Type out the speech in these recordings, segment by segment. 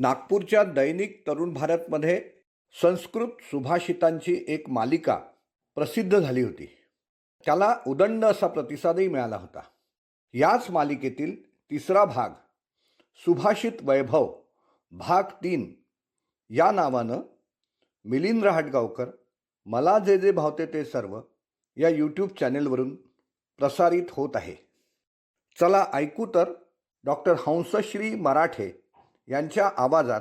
नागपूरच्या दैनिक तरुण भारतमध्ये संस्कृत सुभाषितांची एक मालिका प्रसिद्ध झाली होती. त्याला उदंड असा प्रतिसादही मिळाला होता. याच मालिकेतील तिसरा भाग सुभाषित वैभव भाग तीन या नावानं मिलिंद रहाटगावकर मला जे जे भावते ते सर्व या यूट्यूब चॅनेलवरून प्रसारित होत आहे. चला ऐकू तर डॉक्टर हंसश्री मराठे यांच्या आवाजात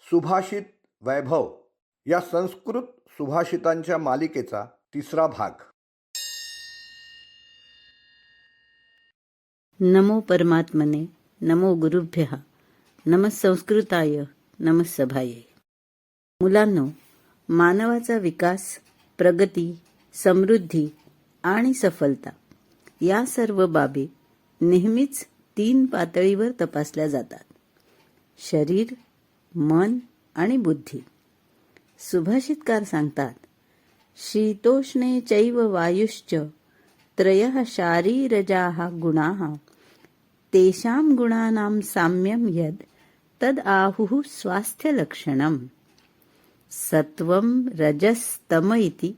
सुभाषित वैभव या संस्कृत सुभाषितांच्या मालिकेचा तिसरा भाग. नमो परमात्मने नमो गुरुभ्य नमः संस्कृताय नमः मुलांनो मानवाचा विकास प्रगती समृद्धी आणि सफलता या सर्व बाबी नेहमीच तीन पातळीवर तपासल्या जातात. शरीर मन आणि बुद्धी. सुभाषितकार सांगतात शीतोष्णे चैव वायुश्च त्रयः शारीरजाः गुणाः. तेषां गुणानां साम्यं यद् तद आहुः स्वास्थ्यलक्षणम्. सत्वं रजस्तम इति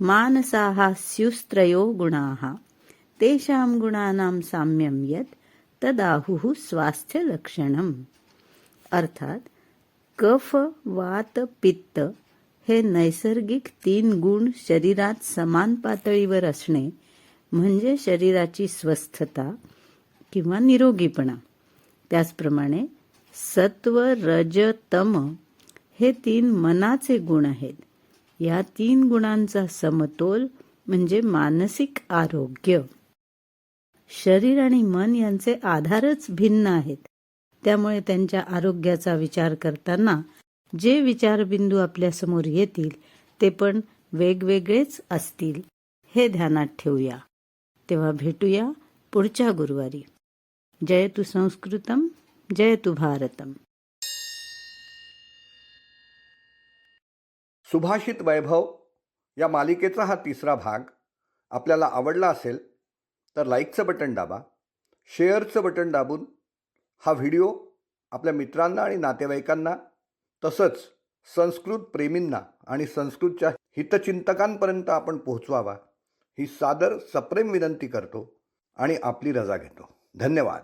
मानसाः स्युस्त्रयो गुणाः. तेषां गुणानां साम्यं यत् तदाहुः स्वास्थ्यलक्षणम्. अर्थात कफ वात पित्त हे नैसर्गिक तीन गुण शरीरात समान पातळीवर असणे म्हणजे शरीराची स्वस्थता किंवा निरोगीपणा. त्याचप्रमाणे सत्व रज तम हे तीन मनाचे गुण आहेत. या तीन गुणांचा समतोल म्हणजे मानसिक आरोग्य. शरीर आणि मन यांचे आधारच भिन्न आहेत. त्यामुळे त्यांच्या आरोग्याचा विचार करताना जे विचारबिंदू आपल्यासमोर येतील ते पण वेगवेगळेच असतील हे ध्यानात ठेवूया. तेव्हा भेटूया पुढच्या गुरुवारी. जय तू संस्कृतम जय तू भारतम. सुभाषित वैभव या मालिकेचा हा तिसरा भाग. आपल्याला आवडला असेल तर लाईकचं बटन दाबा शेअरचं बटन दाबून हा व्हिडिओ आपल्या मित्रांना आणि नातेवाईकांना तसंच संस्कृत प्रेमींना आणि संस्कृतच्या हितचिंतकांपर्यंत आपण पोहोचवावा ही सादर सप्रेम विनंती करतो आणि आपली रजा घेतो. धन्यवाद.